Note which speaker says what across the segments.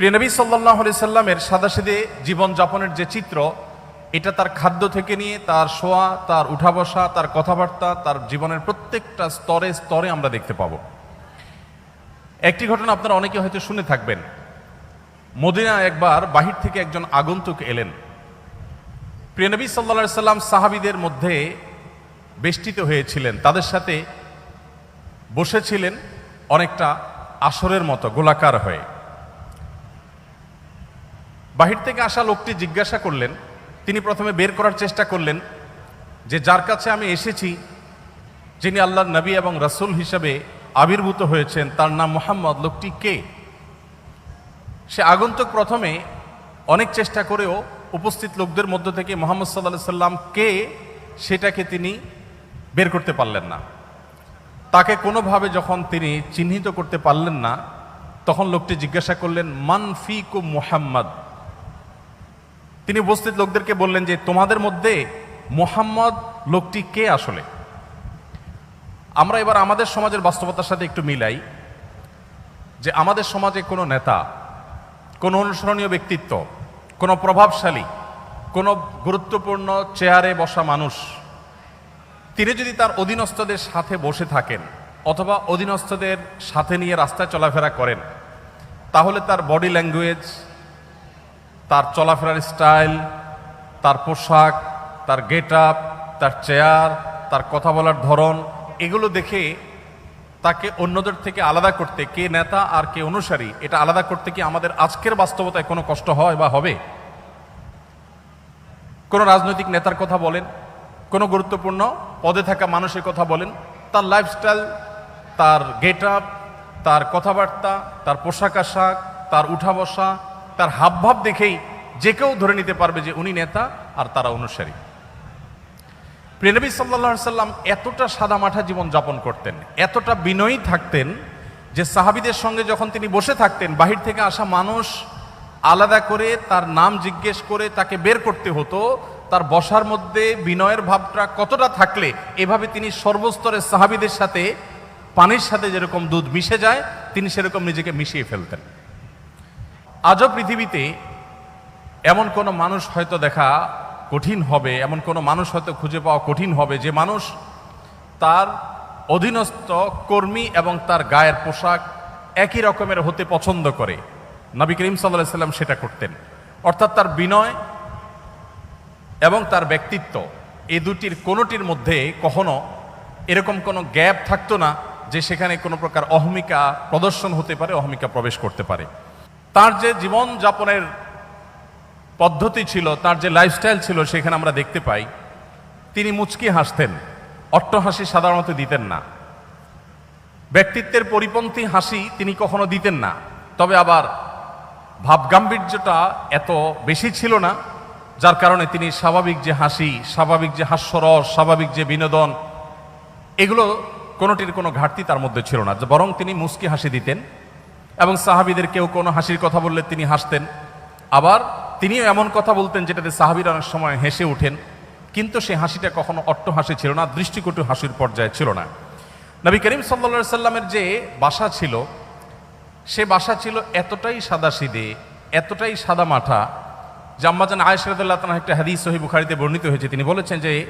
Speaker 1: প্রিয়নবী সাল্লাহ সাল্লামের সাদাসিদে জীবনযাপনের যে চিত্র, এটা তার খাদ্য থেকে নিয়ে তার শোয়া, তার উঠা বসা তার কথাবার্তা, তার জীবনের প্রত্যেকটা স্তরে স্তরে আমরা দেখতে পাবো। একটি ঘটনা আপনারা অনেকে হয়তো শুনে থাকবেন। মদিনা একবার বাহির থেকে একজন আগন্তুক এলেন। প্রিয়নবী সাল্লা সাল্লাম সাহাবিদের মধ্যে বেষ্টিত হয়েছিলেন। তাদের সাথে বসেছিলেন অনেকটা আসরের মতো, গোলাকার হয়ে। বাহির থেকে আসা লোকটি জিজ্ঞাসা করলেন, তিনি প্রথমে বের করার চেষ্টা করলেন যে যার কাছে আমি এসেছি, যিনি আল্লাহর নবী এবং রাসূল হিসাবে আবির্ভূত হয়েছেন, তার নাম মোহাম্মদ, লোকটি কে? সে আগন্তুক প্রথমে অনেক চেষ্টা করেও উপস্থিত লোকদের মধ্য থেকে মোহাম্মদ সাল্লাহ সাল্লাম কে সেটাকে তিনি বের করতে পারলেন না। তাকে কোনোভাবে যখন তিনি চিহ্নিত করতে পারলেন না, তখন লোকটি জিজ্ঞাসা করলেন, মান ফিকু মুহাম্মদ? তিনি উপস্থিত লোকদেরকে বললেন যে, তোমাদের মধ্যে মোহাম্মদ লোকটি কে আসলে? আমরা এবার আমাদের সমাজের বাস্তবতার সাথে একটু মিলাই যে, আমাদের সমাজে কোনো নেতা, কোনো অনুসরণীয় ব্যক্তিত্ব, কোনো প্রভাবশালী, কোনো গুরুত্বপূর্ণ চেয়ারে বসা মানুষ, তিনি যদি তার অধীনস্থদের সাথে বসে থাকেন অথবা অধীনস্থদের সাথে নিয়ে রাস্তায় চলাফেরা করেন, তাহলে তার বডি ল্যাঙ্গুয়েজ তার চলাফেরার স্টাইল, তার পোশাক, তার গেট আপ তার চেয়ার তার কথা বলার ধরন, এগুলো দেখে তাকে অন্যদের থেকে আলাদা করতে কে নেতা আর কে অনুসারী, এটা আলাদা করতে কি আমাদের আজকের বাস্তবতায় কোনো কষ্ট হয় বা হবে? কোনো রাজনৈতিক নেতার কথা বলেন, কোনো গুরুত্বপূর্ণ পদে থাকা মানুষের কথা বলেন, তার লাইফস্টাইল তার গেট আপ তার কথাবার্তা, তার পোশাক আশাক, তার উঠা বসা তার হাবভাব দেখেই যে কেউ ধরে নিতে পারবে যে উনি নেতা আর তারা অনুসারী। প্রিয়নবী সাল্লা সাল্লাম এতটা সাদামাঠা জীবন যাপন করতেন, এতটা বিনয়ী থাকতেন যে সাহাবিদের সঙ্গে যখন তিনি বসে থাকতেন, বাহির থেকে আসা মানুষ আলাদা করে তার নাম জিজ্ঞেস করে তাকে বের করতে হতো, তার বসার মধ্যে বিনয়ের ভাবটা কতটা থাকলে এভাবে তিনি সর্বস্তরের সাহাবিদের সাথে পানির সাথে যেরকম দুধ মিশে যায়, তিনি সেরকম নিজেকে মিশিয়ে ফেলতেন। আজও পৃথিবীতে এমন কোনো মানুষ হয়তো দেখা কঠিন হবে, এমন কোনো মানুষ হয়তো খুঁজে পাওয়া কঠিন হবে যে মানুষ তার অধীনস্থ কর্মী এবং তার গায়ের পোশাক একই রকমের হতে পছন্দ করে। নবী করিম সাল্লাহ সাল্লাম সেটা করতেন। অর্থাৎ তার বিনয় এবং তার ব্যক্তিত্ব এই দুটির কোনোটির মধ্যে কখনো এরকম কোনো গ্যাপ থাকতো না যে সেখানে কোনো প্রকার অহমিকা প্রদর্শন হতে পারে, অহমিকা প্রবেশ করতে পারে। তার যে জীবন যাপনের পদ্ধতি ছিল, তার যে লাইফস্টাইল ছিল, সেখানে আমরা দেখতে পাই, তিনি মুচকি হাসতেন। অট্ট হাসি সাধারণত দিতেন না। ব্যক্তিত্বের পরিপন্থী হাসি তিনি কখনো দিতেন না। তবে আবার ভাবগাম্ভীর্যটা এত বেশি ছিল না, যার কারণে তিনি স্বাভাবিক যে হাসি, স্বাভাবিক যে হাস্যরস স্বাভাবিক যে বিনোদন, এগুলো কোনোটির কোনো ঘাটতি তার মধ্যে ছিল না, বরং তিনি মুস্কি হাসি দিতেন। এবং সাহাবিদের কেউ কোনো হাসির কথা বললে তিনি হাসতেন। আবার তিনিও এমন কথা বলতেন যেটাতে সাহাবির অনেক সময় হেসে ওঠেন। কিন্তু সেই হাসিটা কখনো অট্ট হাসি ছিল না, দৃষ্টিকটু হাসির পর্যায়ে ছিল না। নবী করিম সাল্লা সাল্লামের যে বাসা ছিল, সে বাসা ছিল এতটাই সাদা সিদে এতটাই সাদা মাঠা যে আম্মাজান আয়সরাদুল্লাহ তালা একটা হাদিস সহি বুখারিতে বর্ণিত হয়েছে। তিনি বলেছেন যে,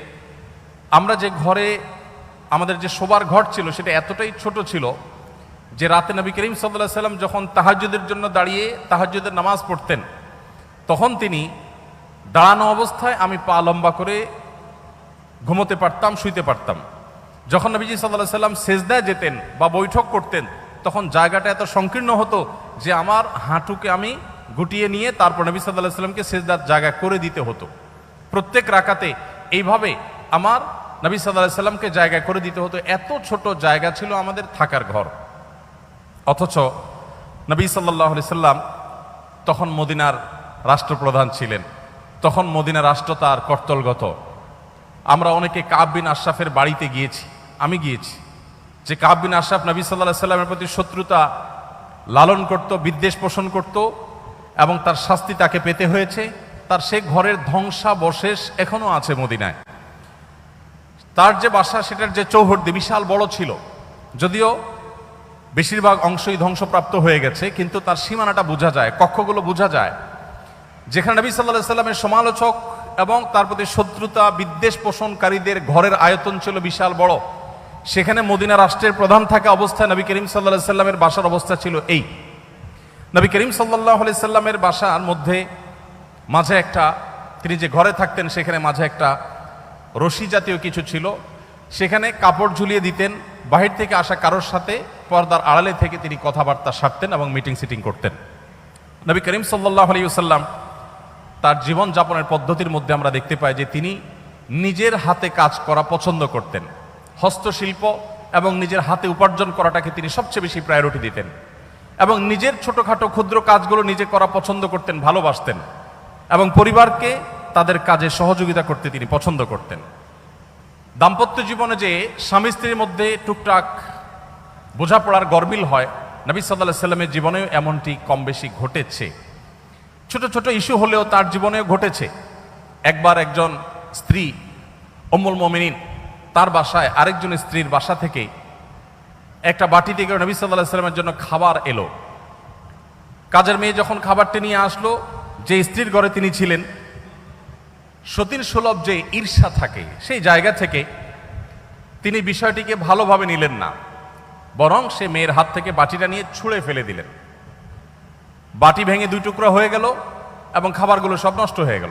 Speaker 1: আমরা যে ঘরে, আমাদের যে শোবার ঘর ছিল, সেটা এতটাই ছোট ছিল যে রাতে নবী করিম সাল্লাহ সাল্লাম যখন তাহাজুদের জন্য দাঁড়িয়ে তাহাজুদের নামাজ পড়তেন, তখন তিনি দাঁড়ানো অবস্থায় আমি পা লম্বা করে ঘুমোতে পারতাম, শুইতে পারতাম। যখন নবীজি সাল্লাহ সাল্লাম সেজদায় যেতেন বা বৈঠক করতেন, তখন জায়গাটা এত সংকীর্ণ হতো যে আমার হাঁটুকে আমি গুটিয়ে নিয়ে তারপর নবী সাল্লাহ সাল্লামকে সেজদার জায়গা করে দিতে হতো। প্রত্যেক রাকাতে এইভাবে আমার নবী সাল্লাহ সাল্লামকে জায়গা করে দিতে হতো। এত ছোট জায়গা ছিল আমাদের থাকার ঘর। অথচ নবী সাল্লাহ সাল্লাম তখন মদিনার রাষ্ট্রপ্রধান ছিলেন। তখন মদিনা রাষ্ট্র তার কর্তলগত। আমরা অনেকে কাব বিন আশরাফের বাড়িতে গিয়েছি, আমি গিয়েছি। যে কাব বিন আশরাফ নবী সাল্লাহ সাল্লামের প্রতি শত্রুতা লালন করত, বিদ্বেষ পোষণ করত এবং তার শাস্তি তাকে পেতে হয়েছে, তার সে ঘরের ধ্বংসাবশেষ এখনও আছে মদিনায়। তার যে বাসা, সেটার যে চৌহদ্দি বিশাল বড় ছিল, যদিও বেশিরভাগ অংশই ধ্বংসপ্রাপ্ত হয়ে গেছে, কিন্তু তার সীমানাটা বোঝা যায়, কক্ষগুলো বোঝা যায়। যেখানে নবী সাল্লাহ সাল্লামের সমালোচক এবং তার প্রতি শত্রুতা, বিদ্বেষ পোষণকারীদের ঘরের আয়তন ছিল বিশাল বড়। সেখানে মদিনা রাষ্ট্রের প্রধান থাকা অবস্থায় নবী করিম সাল্লাহ সাল্লামের বাসার অবস্থা ছিল এই। নবী করিম সাল্লাহ সাল্লামের বাসার মধ্যে, মাঝে একটা, তিনি যে ঘরে থাকতেন সেখানে মাঝে একটা রশি জাতীয় কিছু ছিল। সেখানে কাপড় ঝুলিয়ে দিতেন বাহির থেকে আসা কারোর সাথে পর্দার আড়ালে থেকে তিনি কথাবার্তা সারতেন এবং মিটিং সিটিং করতেন। নবী করিম সাল্লাহ আলিউসাল্লাম তার জীবন যাপনের পদ্ধতির মধ্যে আমরা দেখতে পাই যে তিনি নিজের হাতে কাজ করা পছন্দ করতেন। হস্তশিল্প এবং নিজের হাতে উপার্জন করাটাকে তিনি সবচেয়ে বেশি প্রায়োরিটি দিতেন এবং নিজের ছোটখাটো ক্ষুদ্র কাজগুলো নিজে করা পছন্দ করতেন, ভালোবাসতেন এবং পরিবারকে তাদের কাজে সহযোগিতা করতে তিনি পছন্দ করতেন। দাম্পত্য জীবনে যে স্বামী স্ত্রীর মধ্যে টুকটাক বোঝাপড়ার গরমিল হয়, নবী সাল্লাহ সাল্লামের জীবনেও এমনটি কম বেশি ঘটেছে। ছোট ছোট ইস্যু হলেও তার জীবনেও ঘটেছে। একবার একজন স্ত্রী অমুল মমিনিন, তার বাসায় আরেকজন স্ত্রীর বাসা থেকে একটা বাটি থেকে নবী সাল্লাহ সাল্লামের জন্য খাবার এলো। কাজের মেয়ে যখন খাবারটি নিয়ে আসলো, যে স্ত্রীর ঘরে তিনি ছিলেন সতীর সুলভ যে ঈর্ষা থাকে, সেই জায়গা থেকে তিনি বিষয়টিকে ভালোভাবে নিলেন না। বরং সে মেয়ের হাত থেকে বাটিটা নিয়ে ছুঁড়ে ফেলে দিলেন। বাটি ভেঙে দুই টুকরা হয়ে গেল এবং খাবারগুলো সব নষ্ট হয়ে গেল।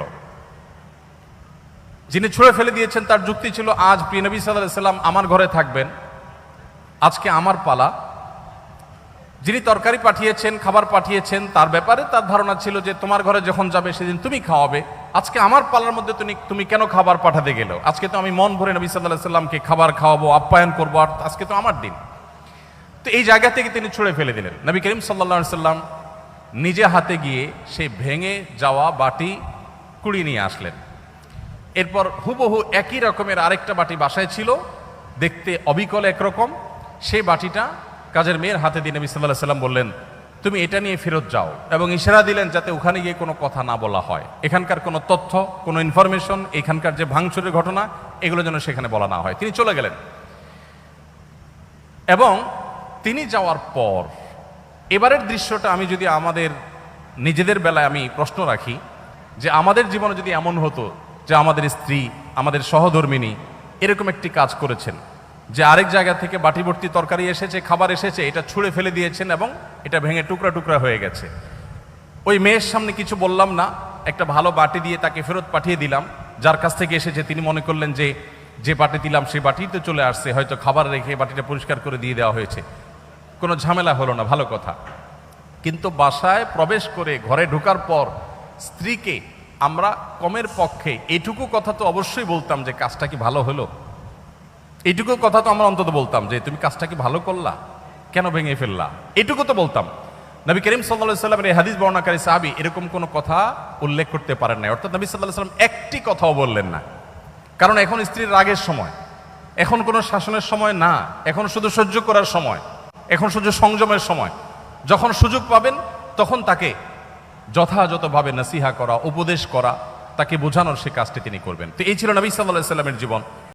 Speaker 1: যিনি ছুঁড়ে ফেলে দিয়েছেন, তার যুক্তি ছিল, আজ প্রিয় নবী সাল্লাহ সাল্লাম আমার ঘরে থাকবেন। আজকে আমার পালা। যিনি তরকারি পাঠিয়েছেন, খাবার পাঠিয়েছেন, তার ব্যাপারে তার ধারণা ছিল যে, তোমার ঘরে যখন যাবে, সেদিন তুমি খাওয়াবে। আজকে আমার পালার মধ্যে তুমি তুমি কেন খাবার পাঠাতে গেলো? আজকে তো আমি মন ভরে নবী সাল্লাহ সাল্লামকে খাবার খাওয়াবো, আপ্যায়ন করব, আর আজকে তো আমার দিন। তো এই জায়গা থেকে তিনি ছুঁড়ে ফেলে দিলেন। নবী করিম সাল্লা সাল্লাম নিজে হাতে গিয়ে সেই ভেঙে যাওয়া বাটি কুড়িয়ে নিয়ে আসলেন। এরপর হুবহু একই রকমের আরেকটা বাটি বাসায় ছিল, দেখতে অবিকল একরকম। সেই বাটিটা কাজের মেয়ের হাতে দিয়ে নবী সাল্লাহ সাল্লাম বললেন তুমি এটা নিয়ে ফেরত যাও এবং ইশারা দিলেন যাতে ওখানে গিয়ে কোনো কথা না বলা হয়। এখানকার কোনো তথ্য, কোনো ইনফরমেশন এখানকার যে ভাঙচুরের ঘটনা, এগুলো যেন সেখানে বলা না হয়। তিনি চলে গেলেন। এবং তিনি যাওয়ার পর, এবারের দৃশ্যটা আমি যদি আমাদের নিজেদের বেলায় আমি প্রশ্ন রাখি, যে আমাদের জীবনে যদি এমন হতো যে আমাদের স্ত্রী, আমাদের সহধর্মিনী এরকম একটি কাজ করেছেন যে আরেক জায়গা থেকে বাটি ভর্তি তরকারি এসেছে, খাবার এসেছে, এটা ছুঁড়ে ফেলে দিয়েছেন এবং এটা ভেঙে টুকরা টুকরা হয়ে গেছে। ওই মেয়ের সামনে কিছু বললাম না, একটা ভালো বাটি দিয়ে তাকে ফেরত পাঠিয়ে দিলাম। যার কাছ থেকে এসেছে, তিনি মনে করলেন যে যে বাটি দিলাম সেই বাটি তো চলে আসছে, হয়তো খাবার রেখে বাটিটা পরিষ্কার করে দিয়ে দেওয়া হয়েছে। কোনো ঝামেলা হলো না, ভালো কথা। কিন্তু বাসায় প্রবেশ করে ঘরে ঢোকার পর স্ত্রীকে আমরা কমের পক্ষে, এটুকু কথা তো অবশ্যই বলতাম যে, কাজটা কি ভালো হলো? এইটুকু কথা তো আমরা অন্তত বলতাম যে তুমি কাজটাকে ভালো করলা? কেন ভেঙে ফেললা? এটুকু তো বলতাম। নবী করিম সাল্লাহ সাল্লামের এই হাদিস বর্ণাকারী সাহাবি এরকম কোনো কথা উল্লেখ করতে পারেন না অর্থাৎ নবী সাল্লাহ সাল্লাম একটি কথাও বললেন না। কারণ এখন স্ত্রীর রাগের সময়। এখন কোনো শাসনের সময় না। এখন শুধু সহ্য করার সময়। এখন শুধু সংযমের সময়। যখন সুযোগ পাবেন, তখন তাকে যথাযথভাবে নাসিহা করা, উপদেশ করা, তাকে বোঝানোর সে কাজটি তিনি করবেন। তো এই ছিল নবী সাল্লাহ সাল্লামের জীবন।